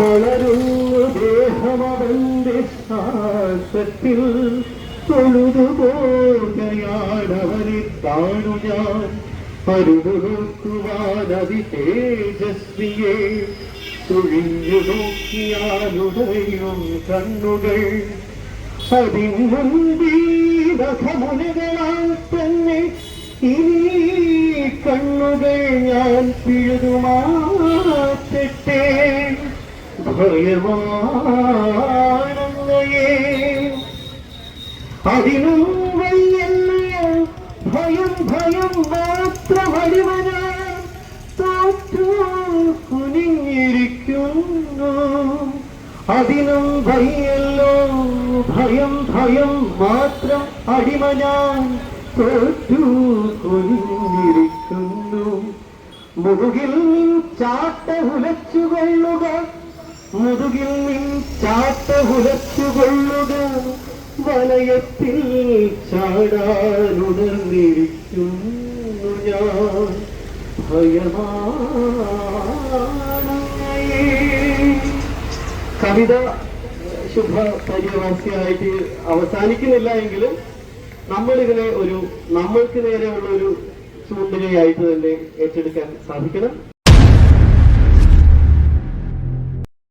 തളരുന്നു ദേഹമവന്റെ ശ്വാസത്തിൽ തൊഴുതുപോകയാണവനെ കാണു ഞാൻ. അതി തേജസ്വിയെ. തുഴിഞ്ഞു നോക്കിയാലുടയും കണ്ണുകൾ. അതിമുൻപീതമുനകളാൽ തന്നെ ഇനി കണ്ണുകൾ ഞാൻ പിഴുതുമാറ്റട്ടെ ഭയമാണങ്ങയെ അതിനും വയ്യല്ല ഭയം ഭയം മാത്രമടിവന തോറ്റു കുനിഞ്ഞിരിക്കുന്നു. അതിനും ഭയല്ലോ ഭയം ഭയം മാത്രം അടിമ ഞാൻ തോറ്റു കുനിഞ്ഞിരിക്കുന്നു. മുതുകിൽ ചാട്ട ഉലച്ചുകൊള്ളുക മുതുകിൽ നിൻ ചാട്ട ഉലച്ചുകൊള്ളുക. വലയത്തിൽ ചാടാനുണർന്നിരിക്കുന്നു ഞാൻ. കവിത ശുഭ പര്യവാസിയായിട്ട് അവസാനിക്കുന്നില്ല എങ്കിലും നമ്മളിതിനെ ഒരു നമ്മൾക്ക് നേരെയുള്ള ഒരു ചൂണ്ടലയായിട്ട് തന്നെ ഏറ്റെടുക്കാൻ സാധിക്കണം.